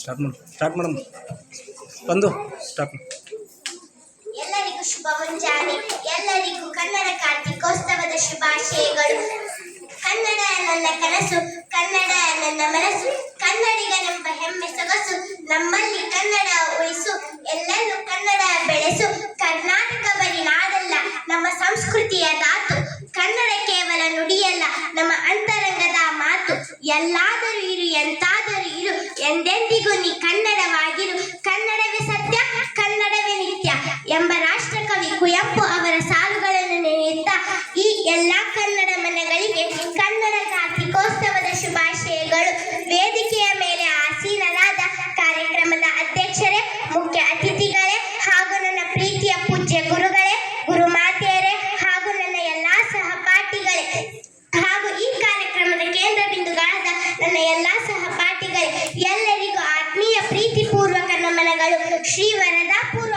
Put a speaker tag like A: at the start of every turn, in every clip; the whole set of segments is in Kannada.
A: ಸ್ಟಾರ್ಟ್ ಮಾಡು. ಸ್ಟಾರ್ಟ್ ಮಾಡಮ್ಮ ಬಂದು ಸ್ಟಾರ್ಟ್
B: ಎಲ್ಲರಿಗೂ ಶುಭ ಮುಂಜಾನೆ ಎಲ್ಲರಿಗೂ ಕನ್ನಡ ಕಾರ್ತಿಕೋತ್ಸವದ ಶುಭಾಶಯಗಳು. ಕನ್ನಡ ನನ್ನ ಕನಸು, ಕನ್ನಡ ನನ್ನ ಮನಸ್ಸು. ಕನ್ನಡಿಗನೆಂಬ ಹೆಮ್ಮೆ ಸೊಗಸು, ನಮ್ಮಲ್ಲಿ ಕನ್ನಡ ಉಳಿಸು. ಎಲ್ಲರೂ ಕನ್ನಡ ಬೆಳೆಸು. ಕರ್ನಾಟಕ ಬರೀ ನಾಡಲ್ಲ, ನಮ್ಮ ಸಂಸ್ಕೃತಿಯ ಧಾತು. ಕನ್ನಡ ಕೇವಲ ನುಡಿಯಲ್ಲ, ನಮ್ಮ ಅಂತರಂಗದ ಮಾತು. ಎಲ್ಲಾದರೂ ಇರು, ಎಂತಾದರೂ ಎಂದೆಂದಿಗೂ ನೀ ಕನ್ನಡವಾಗಿರು. ಕನ್ನಡವೇ ಸತ್ಯ ಶ್ರೀ ವರದಾ ಪೂಜೆ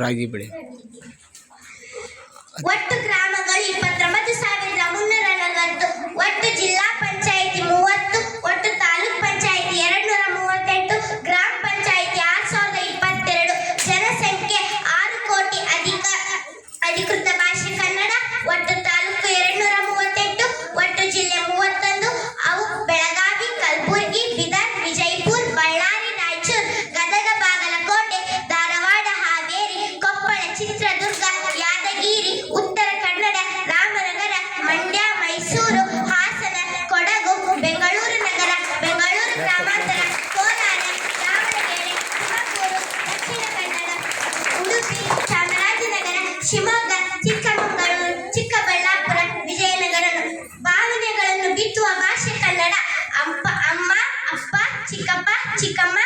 A: ರಾಗಿ ಬೆಳೆ
B: ಚಿತ್ರದುರ್ಗ ಯಾದಗಿರಿ, ಉತ್ತರ ಕನ್ನಡ, ರಾಮನಗರ, ಮಂಡ್ಯ, ಮೈಸೂರು, ಹಾಸನ, ಕೊಡಗು, ಬೆಂಗಳೂರು ನಗರ, ಬೆಂಗಳೂರು ಗ್ರಾಮಾಂತರ, ಕೋಲಾರ, ದಾವಣಗೆರೆ, ತುಮಕೂರು, ದಕ್ಷಿಣ ಕನ್ನಡ, ಉಡುಪಿ, ಚಾಮರಾಜನಗರ, ಶಿವಮೊಗ್ಗ, ಚಿಕ್ಕಮಗಳೂರು, ಚಿಕ್ಕಬಳ್ಳಾಪುರ ವಿಜಯನಗರ ಭಾವನೆಗಳನ್ನು ಬಿತ್ತುವ ಭಾಷೆ ಕನ್ನಡ. ಅಪ್ಪ, ಅಮ್ಮ, ಅಪ್ಪ, ಚಿಕ್ಕಪ್ಪ, ಚಿಕ್ಕಮ್ಮ.